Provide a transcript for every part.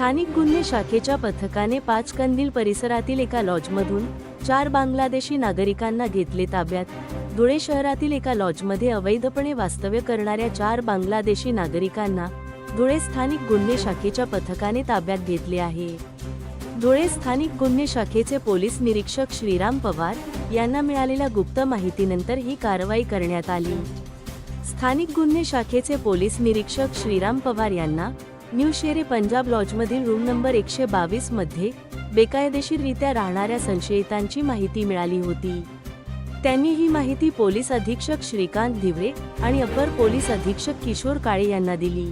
स्थानिक गुन्हे शाखेच्या पथकाने पाच कंदील परिसरातील एका लॉजमधून चार बांगलादेशी नागरिकांना घेतले ताब्यात. धुळे शहरातील एका लॉजमध्ये अवैधपणे वास्तव्य करणाऱ्या चार बांगलादेशी नागरिकांना धुळे स्थानिक गुन्हे शाखेच्या पथकाने ताब्यात घेतले आहे. धुळे स्थानिक गुन्हे शाखेचे पोलीस निरीक्षक श्रीराम पवार यांना मिळालेल्या गुप्त माहितीनंतर ही कारवाई करण्यात आली. स्थानिक गुन्हे शाखेचे पोलीस निरीक्षक श्रीराम पवार यांना न्यू शेरे पंजाब लॉजमधील रूम नंबर एकशे बावीसमध्ये बेकायदेशीररित्या राहणाऱ्या संशयितांची माहिती मिळाली होती. त्यांनी ही माहिती पोलीस अधीक्षक श्रीकांत धिवरे आणि अपर पोलीस अधीक्षक किशोर काळे यांना दिली.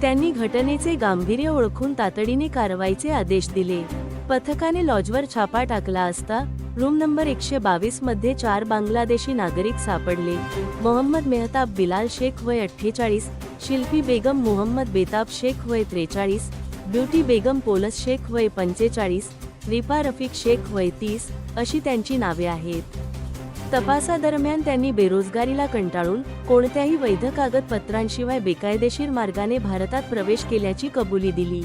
त्यांनी घटनेचे गांभीर्य ओळखून तातडीने कारवाईचे आदेश दिले. पथकाने लॉजवर छापा टाकला असता रूम नंबर एकशे बावीसमध्ये चार बांगलादेशी नागरिक सापडले. मोहम्मद मेहताब बिलाल शेख वय अठ्ठेचाळीस शिल्पी बेगम मोहम्मद बेताब शेख वय त्रेचाळीस ब्युटी बेगम पोलस शेख वय पंचेचाळीस रिपा रफिक शेख वय तीस अशी त्यांची नावे आहेत. तपासादरम्यान त्यांनी बेरोजगारीला कंटाळून कोणत्याही वैध कागदपत्रांशिवाय बेकायदेशीर मार्गाने भारतात प्रवेश केल्याची कबुली दिली.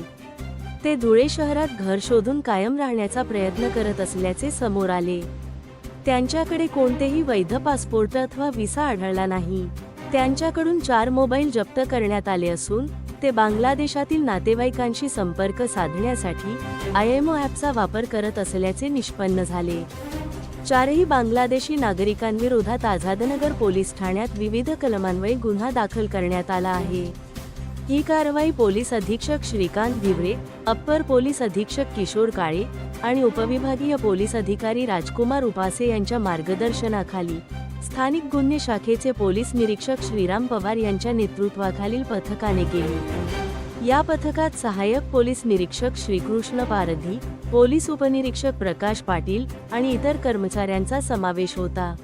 ते धुळे शहरात घर शोधून कायम राहण्याचा प्रयत्न करत असल्याचे समोर आले. त्यांच्याकडे कोणतेही वैध पासपोर्ट अथवा व्हिसा आढळला नाही. त्यांच्याकडून चार मोबाईल जप्त करण्यात आले असून ते बांगलादेशातील नातेवाईकांशी संपर्क साधण्यासाठी आयएमओ ॲपचा वापर करत असल्याचे निष्पन्न झाले. चारही बांगलादेशी नागरिकांविरोधात आझादनगर पोलीस ठाण्यात विविध कलमान्वये गुन्हा दाखल करण्यात आला आहे. ही कारवाई पोलीस अधीक्षक श्रीकांत धिवरे अप्पर पोलीस अधीक्षक किशोर काळे आणि उपविभागीय पोलीस अधिकारी राजकुमार उपासे यांच्या मार्गदर्शनाखाली स्थानिक गुन्हे शाखेचे पोलीस निरीक्षक श्रीराम पवार यांच्या नेतृत्वाखालील पथकाने केली. या पथकात सहाय्यक पोलीस निरीक्षक श्रीकृष्ण पारधी पोलीस उपनिरीक्षक प्रकाश पाटील आणि इतर कर्मचाऱ्यांचा समावेश होता.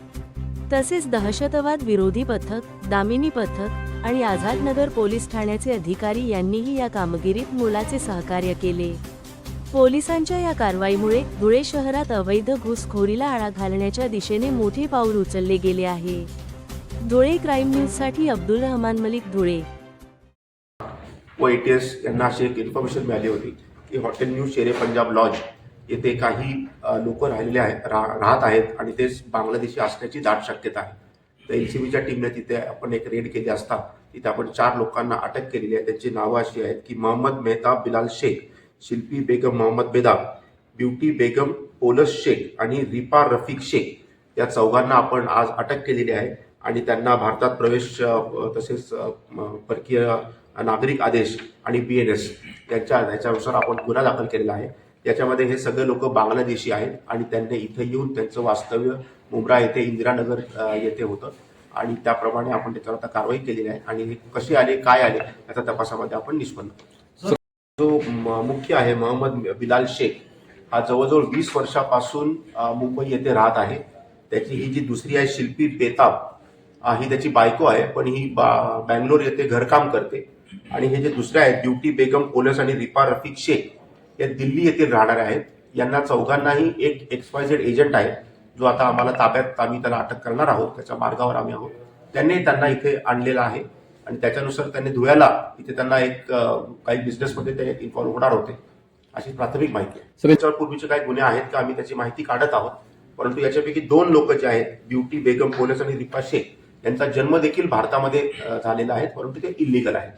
तसेच दहशतवाद विरोधी पथक दामिनी पथक आणि आझादनगर पोलीस ठाण्याचे अधिकारी यांनीही या कामगिरीत मोलाचे सहकार्य केले. पोलिसांच्या या कारवाईमुळे धुळे शहरात अवैध घुसखोरीला आळा घालण्याच्या दिशेने मोठे पाऊल उचलले गेले आहे. धुळे क्राईम न्यूजसाठी अब्दुल रहमान मलिक धुळे. व एस यांना अशी एक इन्फॉर्मेशन मिळाली होती की हॉटेल न्यू शेरे पंजाब लॉज येथे काही लोक राहिलेले आहेत रा राहत आहेत आणि तेच बांगलादेशी असण्याची दाट शक्यता आहे. तर एल सी बीच्या टीमने तिथे आपण एक रेड केली असता तिथे आपण चार लोकांना अटक केलेली आहे. त्यांची नावं अशी आहेत की मोहम्मद मेहताब बिलाल शेख शिल्पी बेगम मोहम्मद बेदाब ब्युटी बेगम पोलस शेख आणि रिपा रफिक शेख. या चौघांना आपण आज अटक केलेली आहे आणि त्यांना भारतात प्रवेश तसेच परकीय नागरिक आदेश आणि बी एन एस यांच्या ह्याच्यानुसार आपण गुन्हा दाखल केलेला आहे. त्याच्यामध्ये हे सगळे लोक बांगलादेशी आहेत आणि त्यांनी इथे येऊन त्यांचं वास्तव्य मुंब्रा येथे इंदिरानगर येथे होतं. आणि त्याप्रमाणे आपण त्याच्यावर आता कारवाई केलेली आहे. आणि हे कसे आले काय आले याचा तपासामध्ये आपण निष्पन्न जो म- मुख्य आहे मोहम्मद बिलाल शेख हा जवळजवळ वीस वर्षापासून मुंबई येथे राहत आहे. त्याची ही जी दुसरी आहे शिल्पी बेताब ही त्याची बायको आहे पण ही बा बँगलोर येथे घरकाम करते. आणि हे जे दुसरे आहेत ड्युटी बेगम पोलस आणि रिपा रफिक शेख हे दिल्ली येथील राहणारे आहेत. यांना चौघांनाही एक एक्सवायझेड एजंट आहे जो आता आम्हाला ताब्यात आम्ही त्याला अटक करणार आहोत त्याच्या मार्गावर आम्ही आहोत. त्यांनी त्यांना इथे आणलेलं आहे आणि त्याच्यानुसार त्यांनी धुळ्याला इथे त्यांना एक काही बिझनेसमध्ये ते इन्व्हॉल्व्ह होणार होते अशी प्राथमिक माहिती आहे. त्याच्यावर पूर्वीचे काही गुन्हे आहेत का आम्ही त्याची माहिती काढत आहोत. परंतु याच्यापैकी दोन लोक जे आहेत ब्युटी बेगम पोलस आणि रिपा शेख यांचा जन्म देखील भारतामध्ये झालेला आहे परंतु ते इलिगल आहे